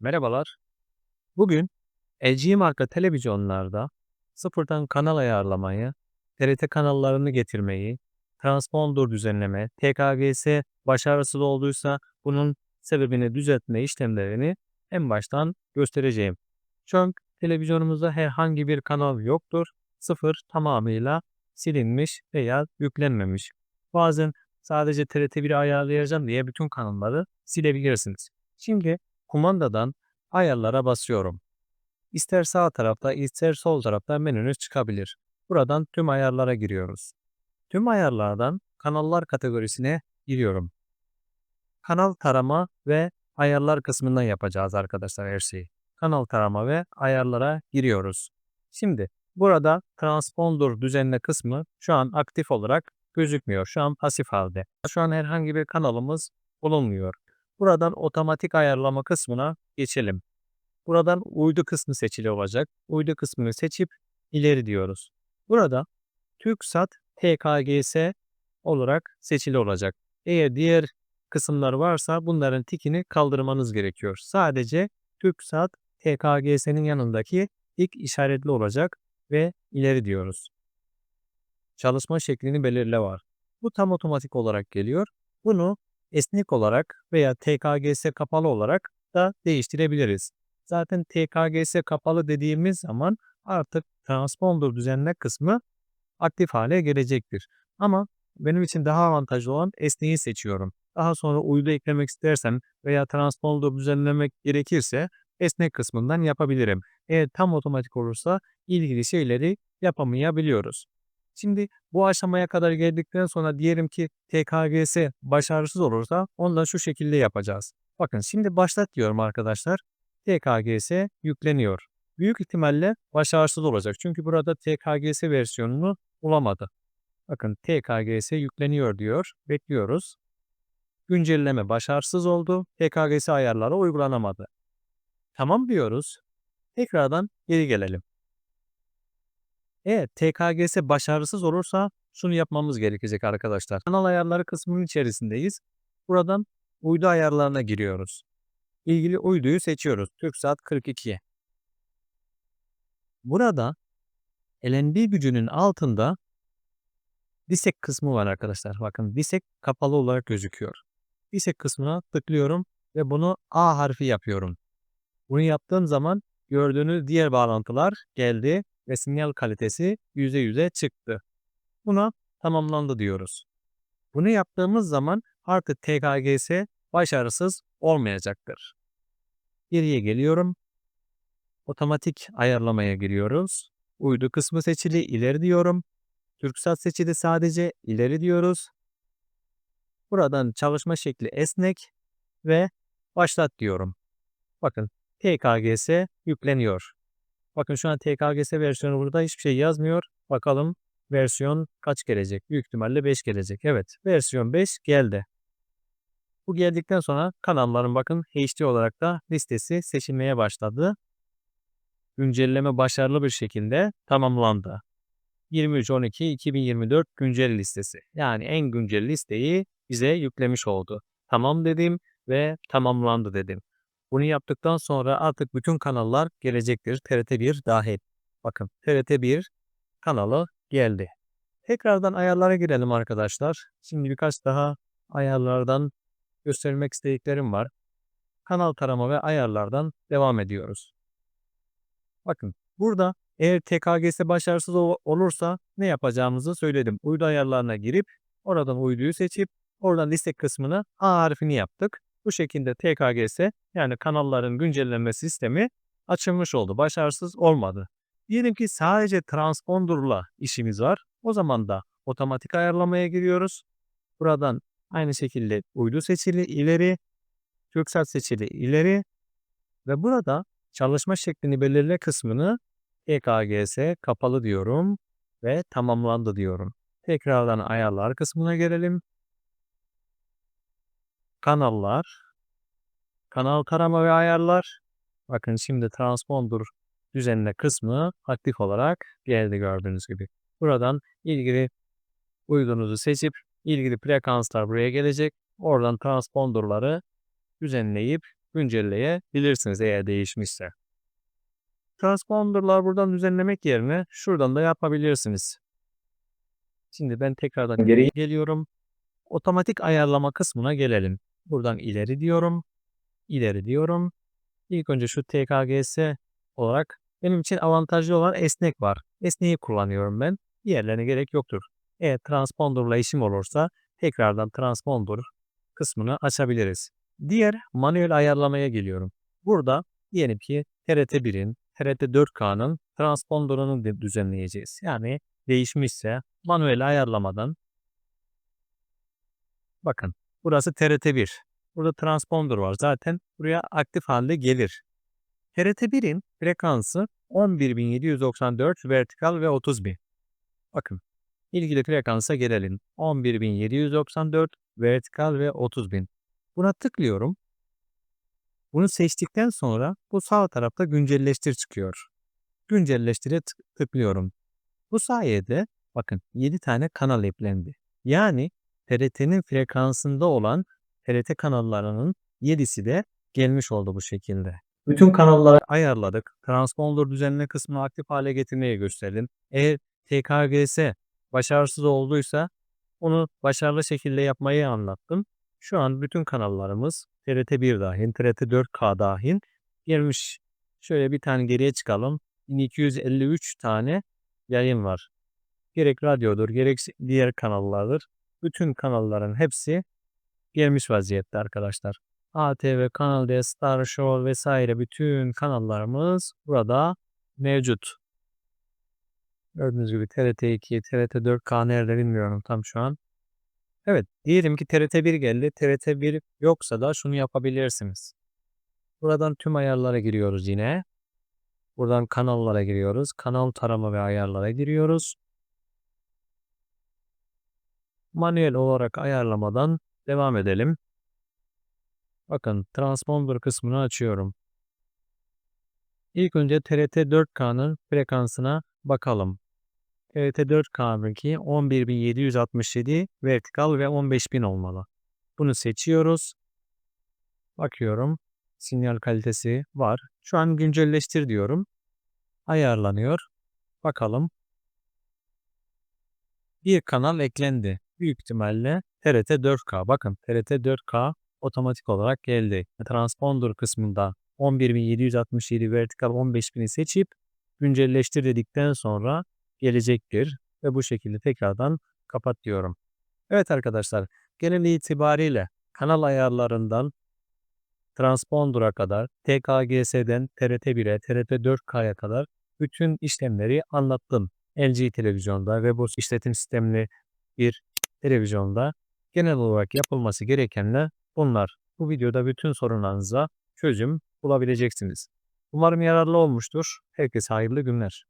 Merhabalar. Bugün LG marka televizyonlarda sıfırdan kanal ayarlamayı, TRT kanallarını getirmeyi, transponder düzenleme, TKGS başarısız olduysa bunun sebebini düzeltme işlemlerini en baştan göstereceğim. An televizyonumuzda herhangi bir kanal yoktur. Sıfır tamamıyla silinmiş veya yüklenmemiş. Bazen sadece TRT1'i ayarlayacağım diye bütün kanalları silebilirsiniz. Şimdi kumandadan ayarlara basıyorum. İster sağ tarafta ister sol tarafta menünüz çıkabilir. Buradan tüm ayarlara giriyoruz. Tüm ayarlardan kanallar kategorisine giriyorum. Kanal tarama ve ayarlar kısmından yapacağız arkadaşlar her şeyi. Kanal tarama ve ayarlara giriyoruz. Şimdi burada transponder düzenle kısmı şu an aktif olarak gözükmüyor. Şu an pasif halde. Şu an herhangi bir kanalımız bulunmuyor. Buradan otomatik ayarlama kısmına geçelim. Buradan uydu kısmı seçili olacak. Uydu kısmını seçip ileri diyoruz. Burada TürkSat TKGS olarak seçili olacak. Eğer diğer kısımlar varsa bunların tikini kaldırmanız gerekiyor. Sadece TürkSat TKGS'nin yanındaki ilk işaretli olacak ve ileri diyoruz. Çalışma şeklini belirle var. Bu tam otomatik olarak geliyor. Bunu esnek olarak veya TKGS kapalı olarak da değiştirebiliriz. Zaten TKGS kapalı dediğimiz zaman artık transponder düzenle kısmı aktif hale gelecektir. Ama benim için daha avantajlı olan esneyi seçiyorum. Daha sonra uydu eklemek istersem veya transponder düzenlemek gerekirse esnek kısmından yapabilirim. Eğer tam otomatik olursa ilgili şeyleri yapamayabiliyoruz. Şimdi bu aşamaya kadar geldikten sonra diyelim ki TKGS başarısız olursa onu da şu şekilde yapacağız. Bakın şimdi başlat diyorum arkadaşlar. TKGS yükleniyor. Büyük ihtimalle başarısız olacak. Çünkü burada TKGS versiyonunu bulamadı. Bakın TKGS yükleniyor diyor. Bekliyoruz. Güncelleme başarısız oldu. TKGS ayarları uygulanamadı. Tamam diyoruz. Tekrardan geri gelelim. Eğer TKGS başarısız olursa şunu yapmamız gerekecek arkadaşlar. Kanal ayarları kısmının içerisindeyiz. Buradan uydu ayarlarına giriyoruz. İlgili uyduyu seçiyoruz. TürkSat 42. Burada LNB gücünün altında Disek kısmı var arkadaşlar. Bakın Disek kapalı olarak gözüküyor. Disek kısmına tıklıyorum ve bunu A harfi yapıyorum. Bunu yaptığım zaman gördüğünüz diğer bağlantılar geldi ve sinyal kalitesi %100'e çıktı. Buna tamamlandı diyoruz. Bunu yaptığımız zaman artık TKGS başarısız olmayacaktır. Geriye geliyorum. Otomatik ayarlamaya giriyoruz. Uydu kısmı seçili ileri diyorum. TürkSat seçili sadece ileri diyoruz. Buradan çalışma şekli esnek ve başlat diyorum. Bakın TKGS yükleniyor. Bakın şu an TKGS versiyonu burada hiçbir şey yazmıyor. Bakalım versiyon kaç gelecek? Büyük ihtimalle 5 gelecek. Evet versiyon 5 geldi. Bu geldikten sonra kanalların bakın HD olarak da listesi seçilmeye başladı. Güncelleme başarılı bir şekilde tamamlandı. 23.12.2024 güncel listesi. Yani en güncel listeyi bize yüklemiş oldu. Tamam dedim ve tamamlandı dedim. Bunu yaptıktan sonra artık bütün kanallar gelecektir. TRT1 dahil. Bakın TRT1 kanalı geldi. Tekrardan ayarlara girelim arkadaşlar. Şimdi birkaç daha ayarlardan göstermek istediklerim var. Kanal tarama ve ayarlardan devam ediyoruz. Bakın burada eğer TKGS başarısız olursa ne yapacağımızı söyledim. Uydu ayarlarına girip oradan uyduyu seçip oradan liste kısmına A harfini yaptık. Bu şekilde TKGS yani kanalların güncelleme sistemi açılmış oldu. Başarısız olmadı. Diyelim ki sadece transponderla işimiz var. O zaman da otomatik ayarlamaya giriyoruz. Buradan aynı şekilde uydu seçili ileri, TürkSat seçili ileri ve burada çalışma şeklini belirle kısmını EKGS kapalı diyorum ve tamamlandı diyorum. Tekrardan ayarlar kısmına gelelim. Kanallar, kanal tarama ve ayarlar. Bakın şimdi transponder düzenle kısmı aktif olarak geldi gördüğünüz gibi. Buradan ilgili uydunuzu seçip ilgili frekanslar buraya gelecek. Oradan transponderları düzenleyip güncelleyebilirsiniz eğer değişmişse. Transponder'lar buradan düzenlemek yerine şuradan da yapabilirsiniz. Şimdi ben tekrardan geri geliyorum. Otomatik ayarlama kısmına gelelim. Buradan ileri diyorum. İleri diyorum. İlk önce şu TKGS olarak benim için avantajlı olan esnek var. Esneği kullanıyorum ben. Diğerlerine gerek yoktur. Eğer transponderla işim olursa tekrardan transponder kısmını açabiliriz. Diğer manuel ayarlamaya geliyorum. Burada diyelim ki TRT1'in, TRT4K'nın transponderını de düzenleyeceğiz. Yani değişmişse manuel ayarlamadan bakın burası TRT1. Burada transponder var. Zaten buraya aktif halde gelir. TRT1'in frekansı 11794 vertikal ve 30.000. Bakın ilgili frekansa gelelim. 11794 vertikal ve 30.000. Buna tıklıyorum. Bunu seçtikten sonra bu sağ tarafta güncelleştir çıkıyor. Güncelleştire tıklıyorum. Bu sayede bakın 7 tane kanal eklendi. Yani TRT'nin frekansında olan TRT kanallarının 7'si de gelmiş oldu bu şekilde. Bütün kanalları ayarladık. Transponder düzenleme kısmını aktif hale getirmeye gösterdim. Eğer TKGS başarısız olduysa onu başarılı şekilde yapmayı anlattım. Şu an bütün kanallarımız TRT1 dahil, TRT4K dahil gelmiş. Şöyle bir tane geriye çıkalım. 1253 tane yayın var. Gerek radyodur, gerek diğer kanallardır. Bütün kanalların hepsi gelmiş vaziyette arkadaşlar. ATV, Kanal D, Star Show vesaire bütün kanallarımız burada mevcut. Gördüğünüz gibi TRT2, TRT4K nerede bilmiyorum tam şu an. Evet, diyelim ki TRT1 geldi. TRT1 yoksa da şunu yapabilirsiniz. Buradan tüm ayarlara giriyoruz yine. Buradan kanallara giriyoruz. Kanal tarama ve ayarlara giriyoruz. Manuel olarak ayarlamadan devam edelim. Bakın transponder kısmını açıyorum. İlk önce TRT 4K'nın frekansına bakalım. TRT 4K'daki 11767 vertikal ve 15000 olmalı. Bunu seçiyoruz. Bakıyorum. Sinyal kalitesi var. Şu an güncelleştir diyorum. Ayarlanıyor. Bakalım. Bir kanal eklendi. Büyük ihtimalle TRT 4K. Bakın TRT 4K otomatik olarak geldi. Transponder kısmında 11767 vertikal 15000'i seçip güncelleştir dedikten sonra gelecektir ve bu şekilde tekrardan kapat diyorum. Evet arkadaşlar genel itibariyle kanal ayarlarından transponder'a kadar TKGS'den TRT1'e TRT4K'ya kadar bütün işlemleri anlattım. LG televizyonda ve bu işletim sistemli bir televizyonda genel olarak yapılması gerekenler bunlar. Bu videoda bütün sorunlarınıza çözüm bulabileceksiniz. Umarım yararlı olmuştur. Herkese hayırlı günler.